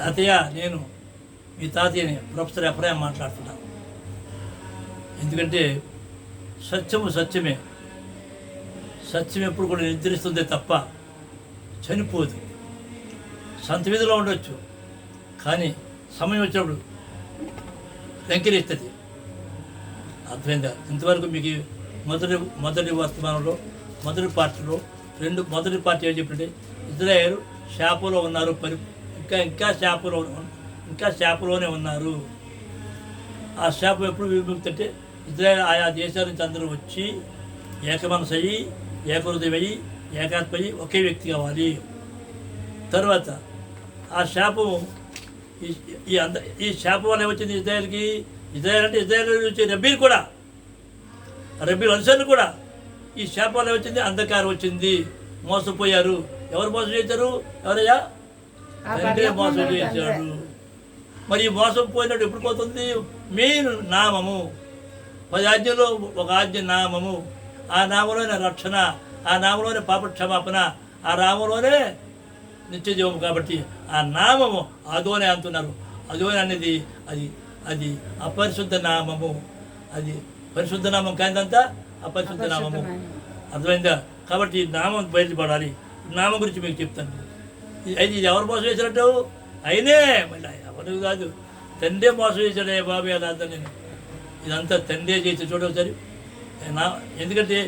తాతయ్య నేను మీ తాతయ్యని ప్రొఫెసర్ ఎఫ్రాయం మాట్లాడుతున్నాను ఎందుకంటే సత్యము సత్యమే. సత్యం ఎప్పుడు కూడా నిద్రిస్తుంది తప్ప చనిపోదు. సంత వీధిలో ఉండొచ్చు కానీ సమయం వచ్చినప్పుడు వెంకరిస్తుంది. అర్థమైందా? ఇంతవరకు మీకు మొదటి మొదటి వర్తమానంలో మొదటి పార్టీలో రెండు మొదటి పార్టీ ఏం చెప్పండి ఇజ్రాయేల్ షాపులో ఉన్నారు పరి ఇంకా ఇంకా శాపలో ఇంకా శాపలోనే ఉన్నారు. ఆ శాపం ఎప్పుడు విముక్తి ఇజ్రాయల్ ఆయా దేశాల నుంచి అందరూ వచ్చి ఏకమనసు అయ్యి ఏకహృదయం అయ్యి ఒకే వ్యక్తి కావాలి. తర్వాత ఆ శాపం ఈ అంద ఈ శాపం వల్ల వచ్చింది ఇజ్రాయల్కి? ఇజ్రాయల్ అంటే ఇజ్రాయల్ నుంచి వచ్చే రబ్బీలు కూడా రబ్బీలు అనుసరణ కూడా. ఈ శాపం వల్ల వచ్చింది అంధకారం వచ్చింది. మోసపోయారు. ఎవరు మోసం చేశారు? ఎవరయ్యా? తండ్రి మోసం పరలోకంలో చేశాడు మరి ఈ మోసం పోయినట్టు ఎప్పుడు పోతుంది? మెయిన్ నామము. పది ఆజ్ఞలో ఒక ఆజ్ఞ నామము. ఆ నామంలోనే రక్షణ ఆ నామంలోనే పాప క్షమాపణ ఆ నామంలోనే నిత్య జీవం కాబట్టి ఆ నామము అదోనే అంటున్నారు. అదోనే అనేది అది అది అపరిశుద్ధ నామము. అది పరిశుద్ధ నామం కాదంతా అపరిశుద్ధ నామము. అర్థమైందా? కాబట్టి నామం బయటపడాలి నామం గురించి మీకు చెప్తాను. ఇది- ఎవరు మోసం చేసినట్టు అయినే మళ్ళీ ఎవరు కాదు. తండ్రే మోసం చేశాడే బాబు అలా అంతా నేను ఇదంతా తండ్రే చేసి చూడవచ్చారు నా ఎందుకంటే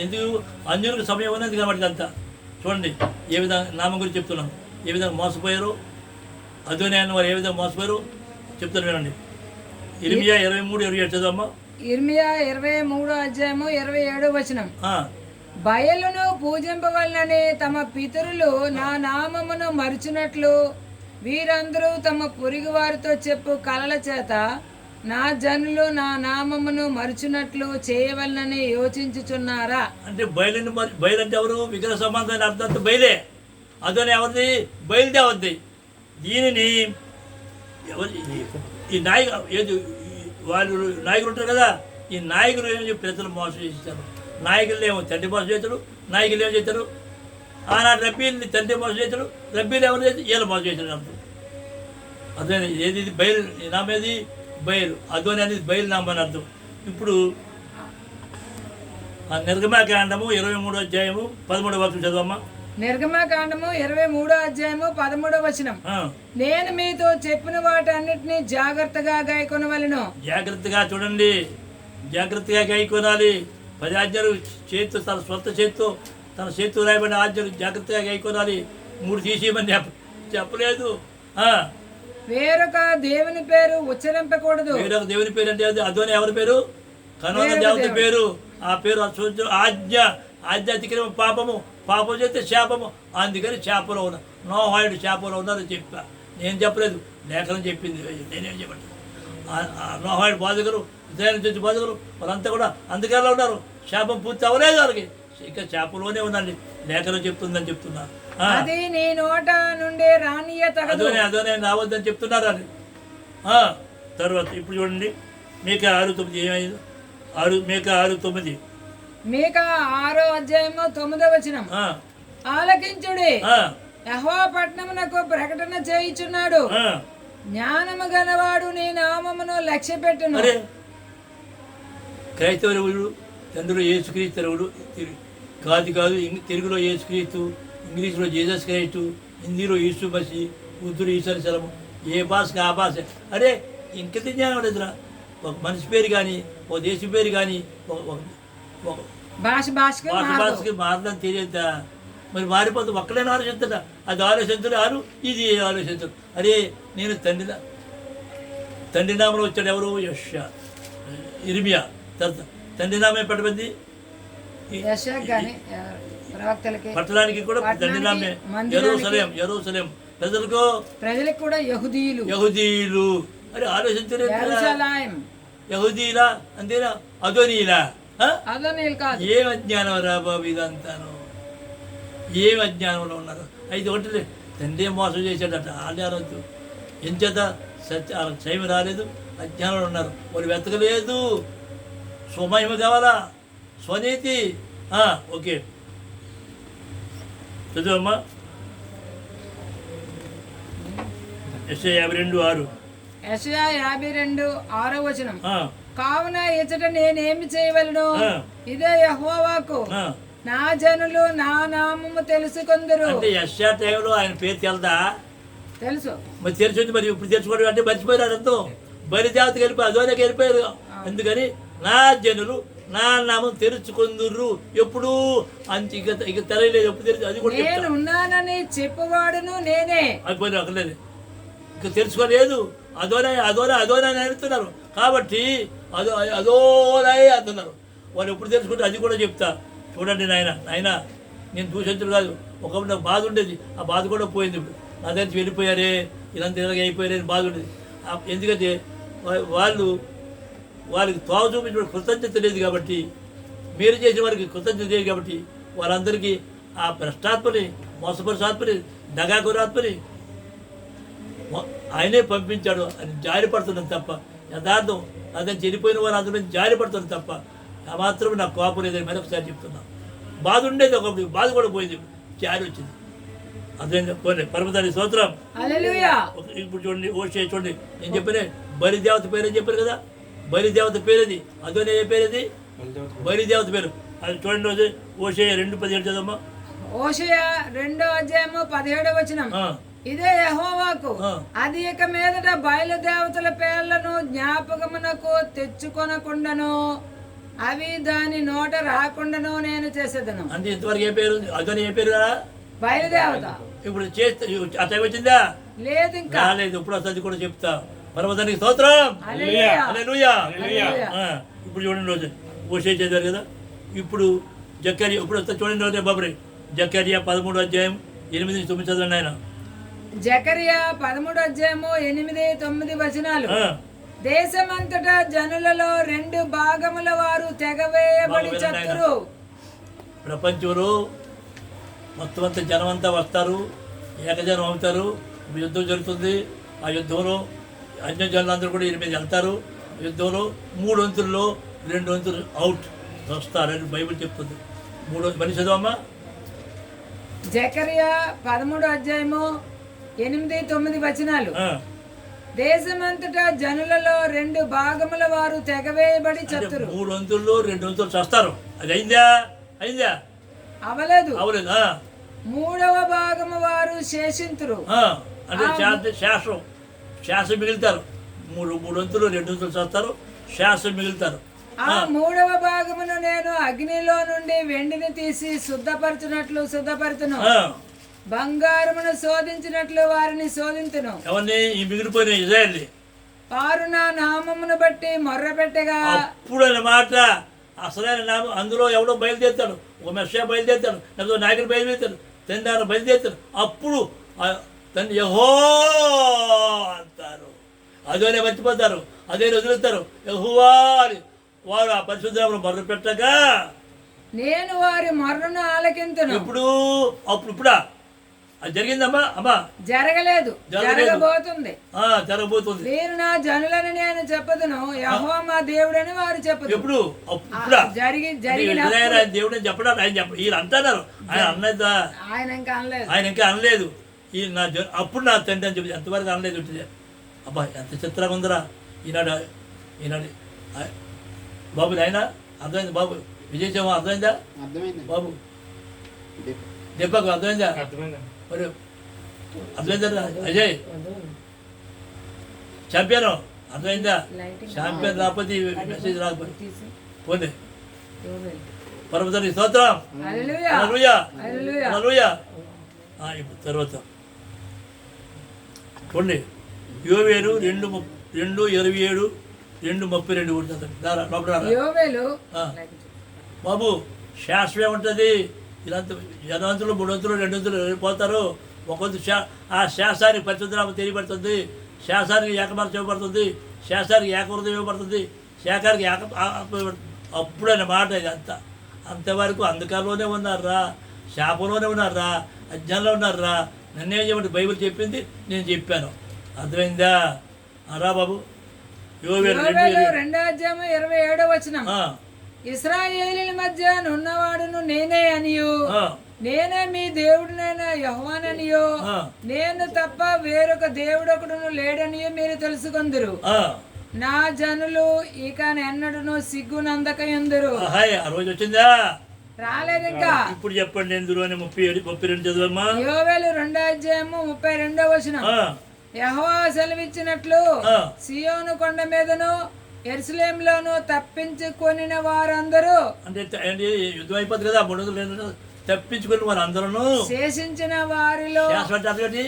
ఎందుకు అంజులకు సమయం ఉన్నది కాబట్టి ఇదంతా. చూడండి ఏ విధంగా నామం గురించి చెప్తున్నాను ఏ విధంగా మోసపోయారు? అదోనే అన్న వారు ఏ విధంగా మోసపోయారు? చెప్తాను వినండి. ఇరిమియా ఇరవై మూడు ఇరవై ఏడు చదవమ్మా ఇర్మియా ఇరవై మూడో అధ్యాయము ఇరవై ఏడో వచనం. బయలును పూజింపవలననే తమ పితరులు నా నామమును మరిచినట్లు వీరందరూ తమ పొరుగు వారితో చెప్పు కలల చేత నా జనులు నా నామమును మరిచినట్లు చేయవలనని యోచించుచున్నారా? అంటే బయలుని మరి బయలు అంటే ఎవరు? విగ్రహ సంబంధమైన అర్థం బయలే. అదని ఎవరిది? బయలుదేవద్ది దీనిని ఈ- నాయకు ఏది? వాళ్ళు నాయకులు ఉంటారు కదా ఈ నాయకులు ఏం ప్రజలు మోసం చేశారు? నాయకులు ఏమో తండ్రి మోసం చేశారు నాయకులు ఏం చేశారు ఆనాడు రబ్బీని తండ్రి మోసం చేశారు రబ్బీలు ఎవరు చేసి వీళ్ళు మోసం చేశారు అర్థం అదే ఏది ఇది? బయలు. ఈ నామం ఏది? బయలు. అదోని అనేది బయలు నామం అని అర్థం. ఇప్పుడు ఆ నిర్గమాకాండము ఇరవై మూడో అధ్యాయము పదమూడవ వచనం చదవమ్మా. నిర్గమకాండము ఇరవై మూడో అధ్యాయము పదమూడో వచనం. నేను మీతో చెప్పిన వాటన్నిటిని జాగ్రత్తగా గాయకొనవలను. జాగ్రత్తగా చూడండి. జాగ్రత్తగా గైకొనాలి పది ఆజ్ఞలు చేతితో తన సొంత చేతితో తన చేతితో రాయబడిన ఆజ్ఞలు జాగ్రత్తగా గైకొనాలి. మూడు తీసేయమని చెప్ప చెప్పలేదు. ఆ, వేరొక దేవుని పేరు ఉచ్చరింపకూడదు. వేరొక దేవుని పేరు అంటే అది అదోని ఎవరి పేరు? వేరొక దేవత. పేరు. ఆ పేరు అశుద్ధ ఆజ్ఞ ఆజ్ఞ అతిక్రమ పాపము పాపం చేస్తే శాపము. అందుకని చేపలో ఉన్నా నోహాయుడు చేపలో ఉన్నారని చెప్పా నేను చెప్పలేదు. లేఖనం చెప్పింది నేనేం చెప్పండి నోహాయుడు బాధకులు ఇతర నుంచి బాధకులు వాళ్ళంతా కూడా అందుకలా ఉన్నారు. శాపం పూర్తి అవ్వలేదు వాళ్ళకి. ఇంకా చేపలోనే ఉందండి. లేఖనం చెప్తుందని చెప్తున్నా. అది నీ నోట నుండి రానియ అదోనే అదోనే రావద్దని చెప్తున్నారు అని ఆ, తర్వాత ఇప్పుడు చూడండి. మేక ఆరు తొమ్మిది ఏమైంది? ఆరు మేక ఆరు తొమ్మిది. మీక ఆరో అధ్యాయము తొమ్మిదో వచనం. ఆ, ఆలకించుడి. యహో పట్నమునకు ప్రకటన చేయుచున్నాడు. జ్ఞానము గలవాడు నీ నామమును లక్ష్య పెట్టును అరే తండ్రిలో యేసుక్రీస్తుడు కాదు కాదు ఇంగ్- తెలుగులో యేసుక్రీస్తు ఇంగ్లీష్లో జీసస్ క్రైస్టు హిందీలో యేసు మసి ఉర్దూలో ఈశ్వర శలము ఏ భాషకు ఆ భాష. అరే ఇంకెంత జ్ఞానం లేదురా ఒక మనిషి పేరు కానీ ఒక దేశం పేరు కానీ ఒక- భాష భాషకు మారడం తెలియదా మరి మారిపోతే ఒక్కడైనా ఆలోచిస్తాడా? అది ఆలోచించడు ఆరు ఇది ఆలోచించడు. అరే నేను తండ్రి తండ్రి నామలో వచ్చాడు ఎవరు? యష ఇర్మియా తర్వాత తండ్రి నామే పెట్టబడింది యెషయాకు గాని ఎవరు? ప్రవక్తలకి పట్టడానికి కూడా తండ్రి పట్టణానికి, నామే. మందిరానికి. ఎరుసలేం ఎరుసలేం ప్రజలకు ప్రజలకు కూడా యహుదీలు అరే ఆలోచించలేదు యెరూషలేం. యహుదీలా అంతేనా? అదోనీలా కాదు. ఏం అజ్ఞానం రా బాబు ఇదంతాను? ఏం అజ్ఞానంలో ఉన్నారు? అయితే ఒకటి తండ్రి మోసం చేశాడట? వాళ్ళే అనొద్దు ఎంచేత సత్య వాళ్ళకి రాలేదు. అజ్ఞానంలో ఉన్నారు. వాళ్ళు వెతకలేదు. స్వమహిమ కావాలా? స్వనీతి? ఓకే. చదువమ్మా. ఎస్ఏ యాభై రెండు ఆరు. యెషయా యాభై రెండు ఆరో వచనం. కావున ఇచ్చట నేనేమి చేయవలను. ఇదే యహోవాకు. నా జనులు నా నామము తెలుసుకొందరు. అంటే ఎస్ఆర్ టైంలో ఆయన పేరు తెలదా? తెలుసు. మరి తెలిసింది మరి ఇప్పుడు తెచ్చుకోవడం అంటే మర్చిపోయారు అంతా బలి దేవతకి వెళ్ళిపోయి అదోనకి వెళ్ళిపోయారు అందుకని నా జనులు నా నామం తెరుచుకుందురు ఎప్పుడు అంత ఇక ఇక తెరయలేదు ఎప్పుడు తెరిచి అది కూడా నేను. ఉన్నానని చెప్పువాడును నేనే. అది అక్కర్లేదు. ఇక తెలుసుకోలేదు అదోనే అదోనే అదోనే అని అంటున్నారు కాబట్టి అదో అదోనే అంటున్నారు. వాళ్ళు ఎప్పుడు తెలుసుకుంటే అది కూడా చెప్తా. చూడండి నాయన నాయన నేను దూషించడు కాదు. ఒకప్పుడు నాకు బాధ ఉండేది. ఆ బాధ కూడా పోయింది ఇప్పుడు. నా దగ్గర వెళ్ళిపోయారే. ఇలాంటి ఇలాగ అయిపోయారే బాధ ఉండేది. ఎందుకంటే వాళ్ళు వాళ్ళకి తోవ చూపించిన కృతజ్ఞత లేదు కాబట్టి మీరు చేసిన వారికి కృతజ్ఞత లేదు కాబట్టి వాళ్ళందరికీ ఆ భ్రష్టాత్మని మోసపరుషాత్మని దగాకురాత్మని ఆయనే పంపించాడు. అని జారిపడుతున్నాం తప్ప యథార్థం అతను చనిపోయిన వారు అందరూ జారిపడుతుంది తప్ప ఆ మాత్రం నాకు కోపం లేదని మరొకసారి చెప్తున్నా. బాధ ఉండేది ఒకప్పుడు బాధ కూడా పోయింది. జారి వచ్చింది. అదే పోనీ పరమతాని స్తోత్రం. ఇప్పుడు చూడండి ఓషే చూడండి నేను చెప్పిన బలి దేవత పేరు అని చెప్పారు కదా? బలి దేవత పేరు అది అదోనే ఏ పేరు అది బలి దేవత పేరు. అది చూడండి రోజు. ఓషే రెండు పదిహేడు చదమ్మా ఓషయ రెండో అధ్యాయము పదిహేడో వచనం. ఆ, ఇదే యహోవాకు. అది ఇక మీదట బయలుదేవతల పేర్లను జ్ఞాపకమునకు తెచ్చుకొనకుండాను అవి దాని నోట రాకుండాను నేను చేసేదను. అంటే ఇంతవరకు ఏ పేరు అదోనే ఏ పేరు కదా? బయలుదేవత ఇప్పుడు చేస్తే వచ్చిందా? లేదు ఇంకా రాలేదు ఇప్పుడు వస్తుంది కూడా చెప్తా. పర్వతానికి స్తోత్రం. ఇప్పుడు చూడండి రోజు. ఓషే చదివారు కదా. ఇప్పుడు జక్కరియా ఇప్పుడు వస్తా చూడండి రోజు బాబురే. జక్కరియా పదమూడు అధ్యాయం ఎనిమిది నుంచి తొమ్మిది చదవండి ఆయన. జకరియా పదమూడు అధ్యాయము ఎనిమిది తొమ్మిది వచనాలు. దేశమంతటా జనులలో రెండు భాగముల వారు తెగవేయబడి చతురు. ప్రపంచంలో మొత్తం అంతా జనం అంతా వస్తారు. ఏకజనం అవుతారు. యుద్ధం జరుగుతుంది. ఆ యుద్ధంలో అన్య జనులందరూ కూడా ఎనిమిది వెళ్తారు. యుద్ధంలో మూడు వంతుల్లో రెండు వంతులు అవుట్ వస్తారని బైబిల్ చెప్తుంది. మూడు మనిషి చదవమ్మా. జకరియా పదమూడు అధ్యాయము ఎనిమిది తొమ్మిది వచనాలు. దేశమంతటా జనులలో రెండు భాగముల వారు తెగవేయబడి చతురు. మూడు వంతుల్లో రెండు వంతులు చస్తారు. అది అయిందా? అయిందా? అవలేదు. అవలేదు. మూడవ భాగము వారు శేషింతురు. అంటే శాస్త్ర. శాస్త్రం మిగులుతారు. మూడు మూడు వంతులు రెండు వంతులు చస్తారు శాస్త్రం మిగులుతారు. ఆ మూడవ భాగమును నేను అగ్నిలో నుండి వెండిని తీసి శుద్ధపరచునట్లు శుద్ధపరచును. బంగారమును శోధించినట్లు వారిని శోధించును ఎవరిని? ఈ మిగిలిపోయిన ఇజ్రాయల్ని. వారు నా నామమును బట్టి మొర్రపెట్టగా అప్పుడు అన్నమాట అసలైన నామం అందులో ఎవడో బయలుదేరుతాడు. ఒక మెస్సే బయలుదేరుతాడు. లేకపోతే నాయకుడు బయలుదేరుతాడు. తండ్రి బయలుదేరుతాడు. అప్పుడు తండ్రి యహో అంటారు. అదేనే మర్చిపోతారు. అదే వదులుతారు. యహోవా అని వారు ఆ పరిశుద్ధమును మొదలు పెట్టగా నేను వారి మొర్రను ఆలకింతును. ఇప్పుడు అప్పుడు ఇప్పుడా? అది జరిగిందమ్మా? అమ్మా. జరగలేదు. జరగబోతుంది. ఆ, జరగబోతుంది. వీరు నా జనులని నేను చెప్పదును. యహో మా దేవుడని వారు చెప్పదు ఎప్పుడు? జరిగి జరిగిన అని చెప్పడానికి ఆయన చెప్ప వీళ్ళు అంటున్నారు ఆయన అన్నదా ఆయన ఇంకా అనలేదు. ఆయన ఇంకా అనలేదు. ఈ నా జ అప్పుడు నా తండ్రి అని చెప్పి ఎంతవరకు అనలేదు ఉంటుంది అబ్బా ఎంత చిత్రంగా ఉందిరా. ఈనాడు ఈనాడు ఆ- బాబు ఆయన అర్థమైంది బాబు? విజయ్ చౌహాన్ అర్థమైందా? అర్థమైంది బాబు దెబ్బకు అర్థమైందా? మరి అర్థమైందా? అజయ్ చాంపియన్ అర్థమైందా? చాంపియన్ రాకపోతే మెసేజ్ రాకపోతే. పోనీ పర్వతానికి స్తోత్రం. తర్వాత. చూడండి యోవేలు రెండు రెండు ఇరవై ఏడు రెండు ముప్పై రెండు ఆ. బాబు శాస్త్రం ఏముంటుంది? ఇదంతా జనవంతులు మూడు వంతులు రెండు వంతులు పోతారు ఒక వంతు శా ఆ శాస్త్రానికి పరిశుద్ధరామ తెలియబడుతుంది. శాస్త్రానికి ఏకమర్చం ఇవ్వబడుతుంది. శాస్త్రానికి ఏకవృతం ఇవ్వబడుతుంది. శాఖానికి ఏక ఆ- ఆత్మ ఇవ్వబడుతుంది అప్పుడు అనే మాట ఇదంతా. అంతవరకు అంధకారంలోనే ఉన్నారా? శాపంలోనే ఉన్నారా? అజ్ఞానంలో ఉన్నారా? నన్నేం చెప్పండి బైబిల్ చెప్పింది నేను చెప్పాను. అర్థమైందా? రా బాబు. రెండు అధ్యాయం ఇరవై ఏడో వచనం. ఆ, ఇస్రాయేలీల మధ్య నున్నవాడును నేనే అనియు. నేనే మీ దేవుడినైనా యహోవాననియో. నేను తప్ప వేరొక దేవుడొకడును లేడనియో మీరు తెలుసుకుందరు. ఆ. నా జనులు ఇక ఎన్నడను సిగ్గునందక ఎందురు ఆ రోజు వచ్చిందా? రాలేదు ఇంకా. ఇప్పుడు చెప్పండి ఎందులో ముప్పై ఏడు ముప్పై రెండు చదవమ్మా. యోవేలు రెండో అధ్యాయము ముప్పై రెండో వచనం. ఆ, యహోవా సెలవిచ్చినట్లు. సియోను కొండ మీదను ఎరుసలేంలోను తప్పించుకొనిన వారందరూ అంటే యుద్ధం అయిపోతుంది కదా మూడు వందలు వందలు తప్పించుకుని వారు అందరూ శేషించిన వారిలో అంటే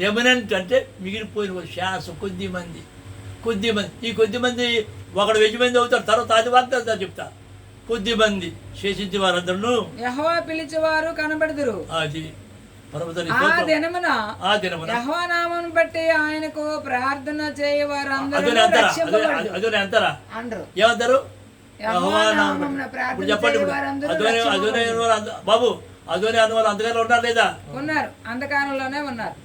ఎమినెంట్ అంటే మిగిలిపోయిన వారు శ్వాస కొద్ది మంది కొద్ది మంది ఈ కొద్ది మంది ఒకడు వెయ్యి మంది అవుతారు తర్వాత అది వార్త చెప్తా. కొద్ది మంది శేషించి వారందరూ యహోవా పిలిచేవారు కనబడుదురు. అది ఆ దినమున ఆ దినమున యహోవా నామమును బట్టి ఆయనకు ప్రార్థన చేయ వారందరూ అదే అంటారా అదే రక్షింపబడుదురు. అదే అంటారా అంటారు ఏమంటారు? బాబు అదోనే అన్న వాళ్ళు అంతగానే ఉన్నారు లేదా? ఉన్నారు అంధకారంలోనే ఉన్నారు.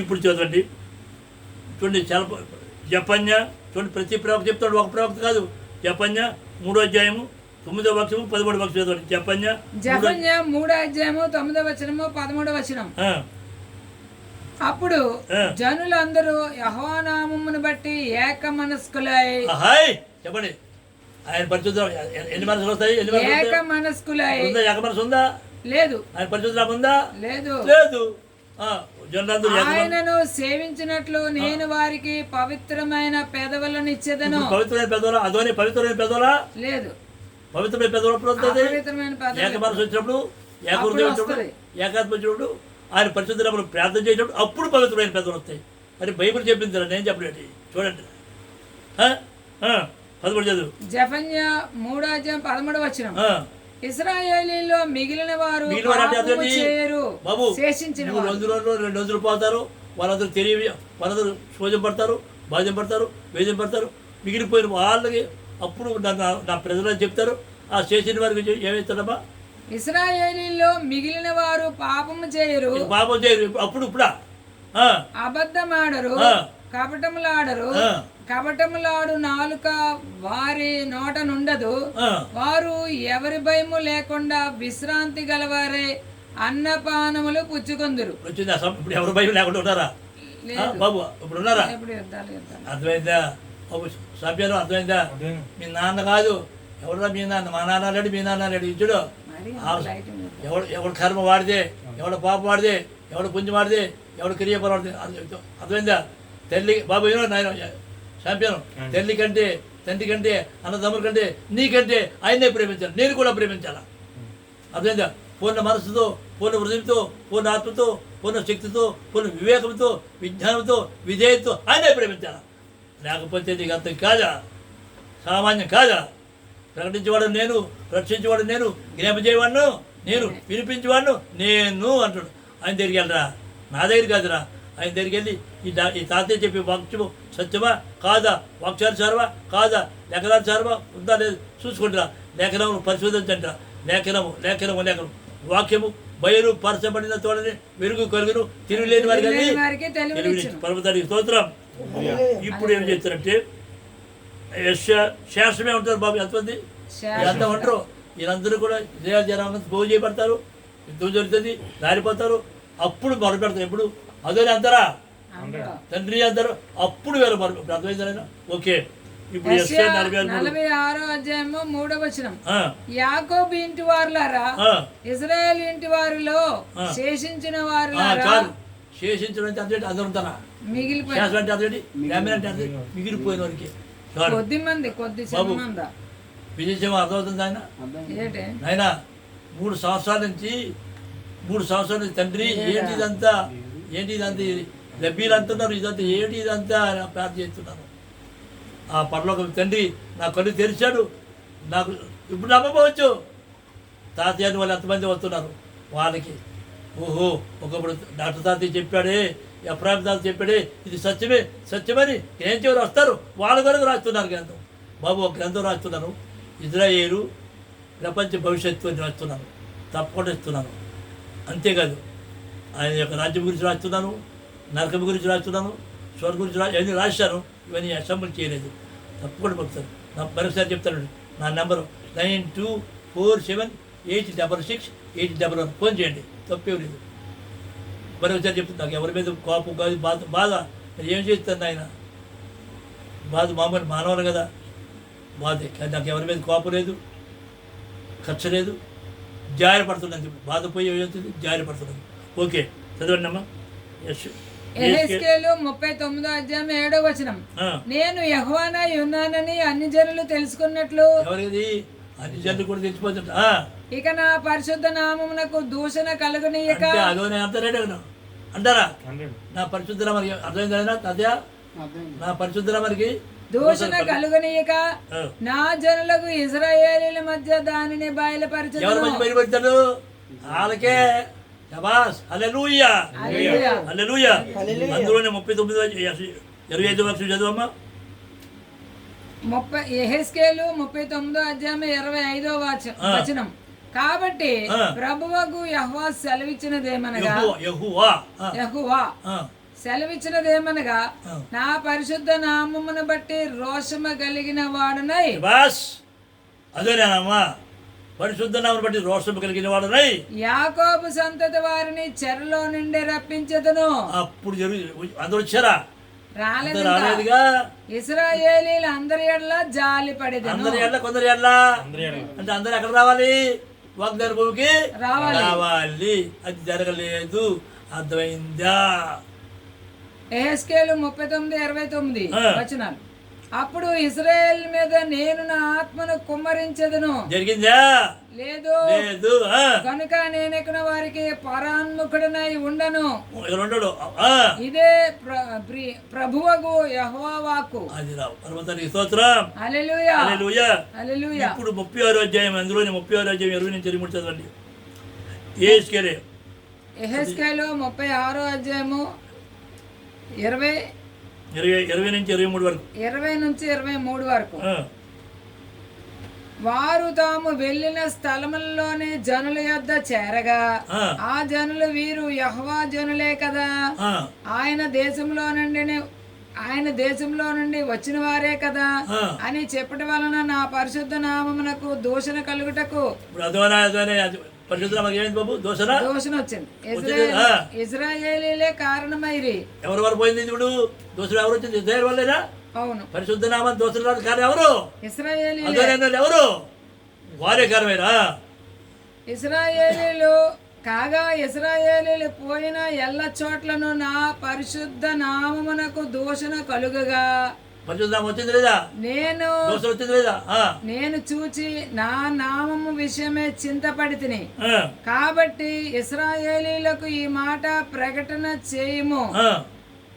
ఇప్పుడు చదవండి చూడండి చాలా జపన్య చూడండి ప్రతి ప్రవక్త చెప్తాడు ఒక ప్రవక్త కాదు. జపన్య మూడో అధ్యాయము తొమ్మిదో పక్షము పదమూడు చదవండి జపన్య జపన్య మూడో అధ్యాయము తొమ్మిదో వచనము పదమూడో వచనం. అప్పుడు. జనులందరూ యహోవా నామమును బట్టి ఏక మనస్కులై చెప్పండి. ఆయన పరిశుద్ధం ఎన్ని మనసులు వస్తాయి? ఏక? మనస్కులై ఏక మనసు ఉందా? లేదు. ఆయన పరిశుద్ధం ఉందా? లేదు. లేదు. ఆయనను సేవించినట్లు నేను వారికి పవిత్రమైన పెదవులను ఇచ్చేదను. పవిత్రమైన పెద్దోలా అదోనే పవిత్రమైన పెద్దోలా లేదు. పవిత్రమైన పెద్దోల ఎప్పుడు వస్తుంది పెదవులు వచ్చినప్పుడు. ఏకాత్మ వచ్చినప్పుడు ఆయన పరిశుద్ధులు ప్రార్థన చేసినప్పుడు అప్పుడు పవిత్రమైన పెద్దలు వస్తాయి. మరి బైబిల్ చెప్పింది నేను చెప్పలేటి చూడండి. పదమూడు చదువు. జఫన్య మూడో అధ్యాయం పదమూడు వచనం. ఆ, ఇస్రాయేలీలో మిగిలిన వారు? చేయరు. బాబు శేషించిన రెండు రోజులు రెండు రోజులు పోతారు వాళ్ళందరూ తెలియ వాళ్ళందరూ శోజం పడతారు బాధ్యం పడతారు వేదం పడతారు మిగిలిపోయిన వాళ్ళకి అప్పుడు నా ప్రజలు చెప్తారు. ఆ చేసిన వారికి ఏమవుతాడమ్మా ఇస్రాయేలీలో మిగిలిన వారు పాపము చేయరు. పాపం చేయరు అప్పుడు ఇప్పుడా? అబద్ధమాడరు. కపటములాడరు. కపటములాడు నాలుక వారి నోట నుండదు. వారు ఎవరి భయము లేకుండా విశ్రాంతి గలవారే అన్నపానములు పుచ్చుకొందురు. వచ్చిందా? ఇప్పుడు ఎవరు భయం లేకుండా ఉన్నారా? బాబు ఇప్పుడు ఉన్నారా? అర్థమైందా? బాబు సభ్యులు అర్థమైందా? మీ నాన్న కాదు. ఎవరురా మీ నాన్న? మా నాన్న లేడు మీ నాన్న లేడు. ఇచ్చుడు. ఎవడు ఎవడు కర్మ వాడితే ఎవడు పాప వాడితే ఎవడు పుంజి వాడితే ఎవడు క్రియ వాడితే అర్థమైందా? తల్లి బాబు ఏమో నాయన చాంపియన్ తల్లి కంటే తండ్రి కంటే అన్నదమ్ముల కంటే నీకంటే ఆయన్నే ప్రేమించాలి. నేను కూడా ప్రేమించాలా? అర్థమైందా? పూర్ణ మనస్సుతో పూర్ణ హృదయంతో పూర్ణ ఆత్మతో పూర్ణ శక్తితో పూర్ణ వివేకంతో విజ్ఞానంతో విధేయతతో ఆయనే ప్రేమించాలా? లేకపోతే నీకు అర్థం కాదా? సామాన్యం కాదా? ప్రకటించేవాడు నేను రక్షించేవాడు నేను జ్ఞాపజేయవాడును నేను వినిపించేవాడును నేను అంటాడు ఆయన దగ్గరికి వెళ్ళరా? నా దగ్గర కాదురా. ఆయన దగ్గరికి వెళ్ళి ఈ దా ఈ తాతయ్య చెప్పే వాక్యము సత్యమా? కాదా? వాక్యానుసారమా? కాదా? లేఖనానుసారమా? ఉందా? లేదు. చూసుకుంటారా. లేఖనము పరిశోధించండిరా. లేఖనము లేఖనము లేఖనం వాక్యము బయలు పరచబడిన తోడని వెలుగు కలుగును తిరుగులేని వారికి. పర్వతానికి స్తోత్రం. ఇప్పుడు ఏం చేస్తారంటే యశ- శాస్త్రమే ఉంటారు బాబు ఎంతమంది. ఎంత ఉంటారు? వీళ్ళందరూ కూడా ఇదే జనం భోజనం చేయబడతారు యుద్ధం జరుగుతుంది దారిపోతారు. అప్పుడు మొదలు పెడతారు ఎప్పుడు? అదే అంటారా అందరూ. తండ్రి అందరూ అప్పుడు వేరే అర్థమైందా ఓకే. ఇప్పుడు నలభై ఆరు అధ్యాయము మూడో వచనం. యాకోబు ఇంటి వారులారా? ఇజ్రాయేల్ ఇంటి వారిలో. శేషించిన శేషించడం అంటే అర్థం అందరూ ఉంటారా? మిగిలిపోయి శాస్త్రం అంటే అర్థం గ్రామీణ అంటే అర్థం మిగిలిపోయిన వారికి. కొద్ది మంది కొద్ది బాబు. మంద? విజయం అర్థమవుతుంది ఆయన నాయన మూడు సంవత్సరాల నుంచి మూడు సంవత్సరాల నుంచి తండ్రి ఏంటి ఇదంతా ఏంటి ఇదంతా లబ్బీలు అంటున్నారు ఇదంతా ఏంటి ఇదంతా అని ప్రార్థన చేస్తున్నాను. ఆ పరలోక తండ్రి నా కళ్ళు తెరిచాడు. నాకు ఇప్పుడు నమ్మవచ్చు తాతయ్యని వాళ్ళు ఎంతమంది వస్తున్నారు? వాళ్ళకి. ఓహో ఒకప్పుడు డాక్టర్ తాతయ్య చెప్పాడే ఎఫ్రాయిం తాత చెప్పాడే ఇది సత్యమే సత్యమని గ్రహించేవారు వస్తారు వాళ్ళ కొరకు రాస్తున్నారు గ్రంథం. బాబు ఒక గ్రంథం రాస్తున్నాను ఇజ్రాయేలు ప్రపంచ భవిష్యత్తు అని రాస్తున్నాను తప్పకుండా ఇస్తున్నాను. అంతేకాదు ఆయన యొక్క రాజ్యం గురించి రాస్తున్నాను నరకం గురించి రాస్తున్నాను స్వర్గం గురించి రా ఇవన్నీ రాశాను ఇవన్నీ అసెంబ్లీ చేయలేదు. తప్పకుండా పంపుతాను. నా మరొకసారి చెప్తాను నా number nine two four seven eight double six eight double one. Phone చేయండి. తప్పేం లేదు. మరొకసారి చెప్తున్నాను నాకు ఎవరి మీద కోపం కాదు బాధ బాధ. ఏం చేస్తాను ఆయన బాధ మామూలు మానవులు కదా. బాధే. కానీ నాకు ఎవరి మీద కోపం లేదు ఖర్చు లేదు. జారి పడుతున్నది బాధపోయి ఏమవుతుంది జారి పడుతున్నది ఓకే. చదవండి అమ్మా. ఎహెస్కేలు ముప్పై తొమ్మిదో అధ్యాయం ఏడో వచనం. నేను యహోవానై ఉన్నానని అన్ని జనులు తెలుసుకున్నట్లు. ఎవరిది? అన్ని జనులు కూడా తెచ్చిపోతుంట ఆ, ఇక నా పరిశుద్ధ నామమునకు దూషణ కలుగునీయక. అంటే అదోనే అంటారంటే అంటారా? నా పరిశుద్ధుల మనకి అర్థమైందా అదే నా పరిశుద్ధుల మనకి దూషణ కలుగునీయక. నా జనులకు ఇజ్రాయేలీల మధ్య దానిని ఎవరి బయలుపెడతాడు వాళ్ళకే. శబాస్ హల్లెలూయా హల్లెలూయా. హల్లెలూయా అందులోనే ముప్పై తొమ్మిది ఇరవై ఐదు లక్షలు చదువమ్మా. ముప్పై ఎహెస్కేలు ముప్పై తొమ్మిదో అధ్యాయం ఇరవై ఐదో వచ వచనం. కాబట్టి. ప్రభువకు యహోవా సెలవిచ్చినదేమనగా యెహోవా సెలవిచ్చినదేమనగా. నా పరిశుద్ధ నామమును బట్టి రోషము కలిగిన వాడునై అదేనేనమ్మా పరిశుద్ధ నామను బట్టి రోషం కలిగిన వాడునై. యాకోబు సంతతి వారిని చెరలో నుండి రప్పించదును. అప్పుడు జరుగు అందరూ వచ్చారా? రాలేదుగా? ఇస్రాయేలీలు అందరి ఎడల జాలి పడేదను. అందరి ఏళ్ళ కొందరు ఏళ్ళ అంటే అందరు ఎక్కడ రావాలి? వాగ్దాన భూమికి? రావాలి. అది జరగలేదు. అర్థమైందా? ఎహెస్కేలు ముప్పై తొమ్మిది ఇరవై తొమ్మిది. వచనాలు. అప్పుడు ఇస్రాయేల్ మీద నేను నా ఆత్మను కుమ్మరించదును. జరిగిందా? లేదు. లేదు. కనుక నేనెక్కడ వారికి పరాన్ముఖుడనై ఉండను. ఇక్కడ ఉండడు. ఇదే ప్ర- ప్రి- ప్రభువగు యెహోవా వాక్కు. అది రావు. పర్వతానికి స్తోత్రం. హల్లెలూయా. హల్లెలూయా. హల్లెలూయా. ఇప్పుడు ముప్పై ఆరు అధ్యాయం అందులోని ముప్పై ఆరు అధ్యాయం ఇరవై నుంచి ఇరవై చదవండి. ఏసుకెరే ఎహెస్కేలు ముప్పై ఆరో అధ్యాయము ఇరవై ఇరవై ఇరవై నుంచి ఇరవై మూడు వరకు ఇరవై నుంచి ఇరవై మూడు వరకు. వారు తాము వెళ్ళిన స్థలములలోని జనుల యొద్ద చేరగా ఆ. జనులు వీరు యహ్వా జనులే కదా. ఆయన దేశంలో నుండి ఆయన దేశంలో నుండి వచ్చిన వారే కదా. అని చెప్పటం వలన నా పరిశుద్ధ నామమునకు దూషణ కలుగుటకు ఏమైంది బాబు? దూషణ వచ్చింది. ఇజ్రాయేల్. ఇజ్రాయేలీలే కారణమైరి. ఎవరి వరకు పోయింది ఇప్పుడు? దోసలు ఎవరు వచ్చింది? ఇద్దరు వాళ్ళేనా? అవును. పరిశుద్ధ నామం దోసలు రాదు కానీ ఎవరు? ఇస్రాయేలీ ఎవరు? వారే కారమేనా ఇస్రాయేలీలు కాగా ఇస్రాయేలీలు పోయిన ఎల్ల చోట్లను నా పరిశుద్ధ నామమునకు దూషణ కలుగగా. పరిశుద్ధ వచ్చింది లేదా నేను వచ్చింది లేదా. నేను చూచి నా నామము విషయమే చింతపడి తిని. కాబట్టి ఇస్రాయేలీలకు ఈ మాట ప్రకటన చేయుము.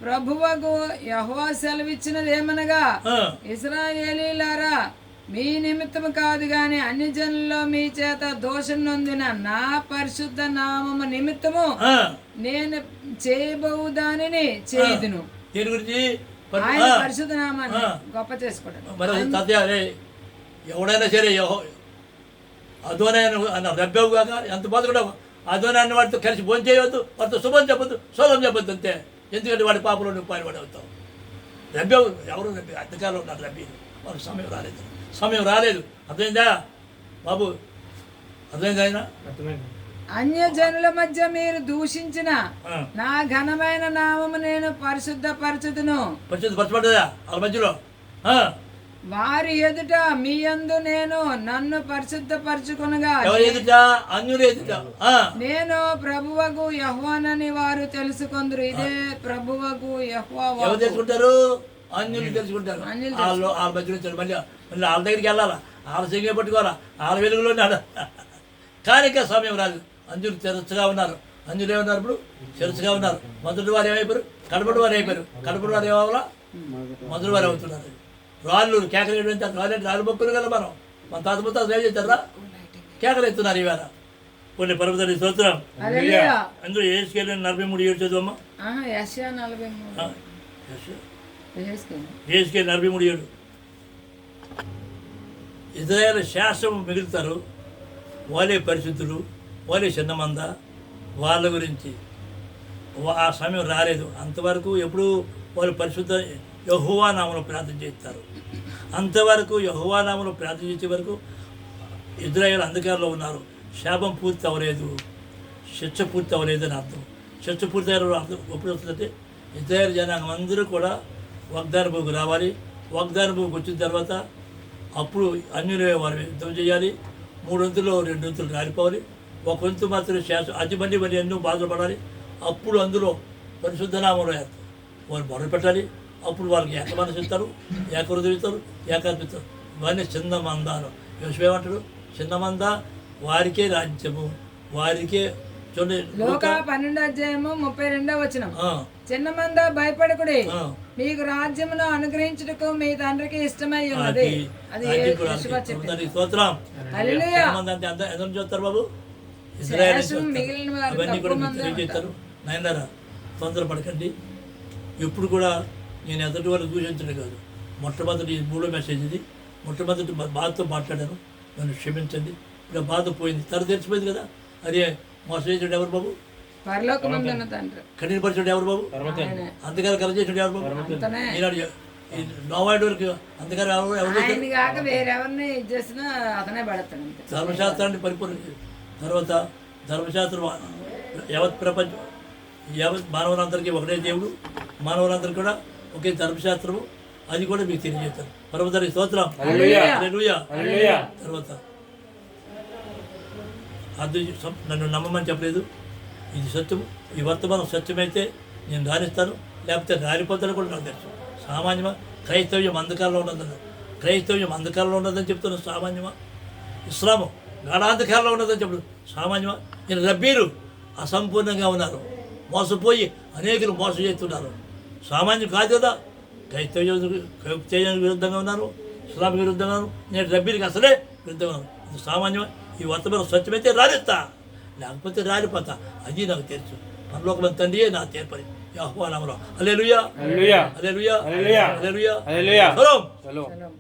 ప్రభువకు యహోవా సెలవిచ్చినదేమనగా ఆ. ఇస్రాయేలీలారా మీ నిమిత్తము కాదు గాని అన్ని జనుల్లో మీ చేత దోషం నొందిన నా పరిశుద్ధ నామము నిమిత్తము. నేను చేయబోవు దానిని చేయుదును దీని గురించి ఆయన. పరిశుద్ధ నామాన్ని. గొప్ప చేసుకోవడం మరి సత్య అరే ఎవడైనా సరే యెహో అదోనే అన్న రబ్బేవు కాక ఎంత అదోనే అన్న వాడితో కలిసి భోజనం చేయవద్దు వాడితో శుభం చెప్పొద్దు శోభం చెప్పొద్దు అంతే. ఎందుకంటే వాడి పాపలో నువ్వు పాల్పడి అవుతావు. రబ్బేవు ఎవరు రబ్బి? అధికారులు ఉన్నారు రబ్బి. వాళ్ళకి సమయం రాలేదు. సమయం రాలేదు. అర్థమైందా? బాబు అర్థమైందా ఆయన? అన్య జనుల మధ్య మీరు దూషించిన. నా ఘనమైన నామము నేను మధ్యలో? ఆ. వారి ఎదుట మీ యందు నేను నన్ను పరిశుద్ధపరచుకొనగా. నేను ప్రభువకు యహ్వానని వారు తెలుసుకొందరు. ఇదే ప్రభువకు యహ్వా. తెలుసుకుంటారు? అన్యులు తెలుసుకుంటారు. వాళ్ళు వాళ్ళ మధ్య నుంచి మళ్ళీ మళ్ళీ వాళ్ళ దగ్గరికి వెళ్ళాలా? వాళ్ళ సింగే పట్టుకోవాలా? వాళ్ళ వెలుగులో ఉన్నాడు కానీ ఇంకా సమయం రాదు అంజులు తెరచుగా ఉన్నారు. అంజులు ఏమన్నారు ఇప్పుడు? తెరచుగా ఉన్నారు. మొదటి వారు ఏమైపోయారు? కడపటి వారు అయిపోయారు కడపటి వారు ఏమవ్వాలా? మొదటి వారు అవుతున్నారు. రాళ్ళు కేకలు రాళ్ళు రాళ్ళు మొక్కులు కదా మనం. మన తాత ముత్తాత ఏం చేస్తారా? కేకలు ఎత్తున్నారు ఈవేళ కొన్ని పర్వతాలు స్తోత్రం. అందులో ఏసుకెళ్ళి నలభై మూడు ఏడు చదువమ్మా. ఆహా, యెషయా నలభై మూడు. ఆ, yes. యెహెజ్కేలు. ఏసుకే నలభై మూడు ఏడు. ఇజ్రాయేల్ శాస్త్రం మిగులుతారు. వాళ్ళే పరిశుద్ధులు. వాళ్ళే చిన్నమంద వాళ్ళ గురించి. ఆ సమయం రాలేదు. అంతవరకు ఎప్పుడు వాళ్ళు పరిశుద్ధ యహువా నామను ప్రార్థన చేస్తారు. అంతవరకు యహువా నామను ప్రార్థన చేసే వరకు ఇజ్రాయేల్ అంధకారంలో ఉన్నారు. శాపం పూర్తి అవ్వలేదు శిక్ష పూర్తి అవ్వలేదు అని అర్థం. శిక్ష పూర్తి అయ్యారు అర్థం ఎప్పుడు వస్తుందంటే ఇతర జనాంగం అందరూ కూడా వాగ్దాన భూమికి రావాలి. వాగ్దాన భూమికి వచ్చిన తర్వాత అప్పుడు అన్యులే వారు యుద్ధం చేయాలి. మూడు వంతులు రెండు వంతులు రాలిపోవాలి. ఒక వంతు మాత్రం శాస అతి మంది మరి ఎన్నో బాధలు పడాలి. అప్పుడు అందులో పరిశుద్ధ నామంలో వేస్తారు. వారు మొదలు పెట్టాలి. అప్పుడు వాళ్ళకి ఏక మనసు ఇస్తారు ఏక హృదయం ఇస్తారు ఏకాత్మిస్తారు ఇవన్నీ చిన్న మందాలు. యోసేమంటాడు చిన్న మంద వారికే రాజ్యము వారికే లోక పన్నెండు అధ్యాయము ముప్పై రెండో వచనం. ఆ, చిన్న మంద భయపడకుడి. మీకు రాజ్యమును అనుగ్రహించుటకు మీ తండ్రికి ఇష్టమై ఉన్నది. అది అది స్తోత్రం. చూస్తారు బాబు? ఇజ్రాయేల్ అవన్నీ కూడా మీకు తెలియజేస్తారు. నాయనరా తొందరపడకండి ఎప్పుడు కూడా నేను ఎదుటి వాళ్ళు దూషించడం కాదు. మొట్టమొదటి మూడో మెసేజ్ ఇది. మొట్టమొదటి బాధతో మాట్లాడాను. నన్ను క్షమించండి. ఇప్పుడు బాధ పోయింది. తర తెలిసిపోయింది కదా. అదే మోసం చేసాడు ఎవరు బాబు? పరలోకమందున్న తండ్రి. కఠిన పరిచాడు ఎవరు బాబు? ఆయన. అంతగారు కల చేసాడు ఎవరు బాబు? ఈనాడు నోవాడి వరకు అంతగారు ఎవరు ధర్మశాస్త్రాన్ని పరిపూర్ణ. తర్వాత ధర్మశాస్త్రం యావత్ ప్రపంచం యావత్ మానవులందరికీ ఒకటే దేవుడు. మానవులందరికీ కూడా ఒకే ధర్మశాస్త్రము. అది కూడా మీకు తెలియజేస్తారు పర్వతానికి స్తోత్రం. తర్వాత అది నన్ను నమ్మమని చెప్పలేదు. ఇది సత్యము. ఈ వర్తమానం సత్యమైతే నేను రాణిస్తాను. లేకపోతే రాలిపోతాను కూడా నాకు తెలుసు. సామాన్యమా? క్రైస్తవ్యం అంధకారంలో ఉన్నదని క్రైస్తవ్యం అంధకారంలో ఉన్నదని చెప్తున్నాను సామాన్యమా? ఇస్లాము. గాఢాంధకారంలో ఉన్నదని చెప్పడు. సామాన్యమా? నేను రబ్బీలు అసంపూర్ణంగా ఉన్నారు. మోసపోయి అనేకులు మోసం చేస్తున్నారు. సామాన్యం కాదు కదా? క్రైస్తవ్యం క్రైస్తవ్యానికి విరుద్ధంగా ఉన్నారు. ఇస్లాం విరుద్ధంగా ఉన్నారు. నేను రబ్బీలకు అసలే విరుద్ధంగా ఉన్నాను ఇది సామాన్యమా? ఈ వర్తమానం స్వచ్ఛమైతే రాలిస్తా లేకపోతే రాలిపోతా అది నాకు తెలుసు. పరలోకమైన తండ్రియే నా తీర్పని ఆహ్వానంలో alleluia hallelujah. Alleluia hallelujah. Alleluia hallelujah. సలాం. చలో చలో.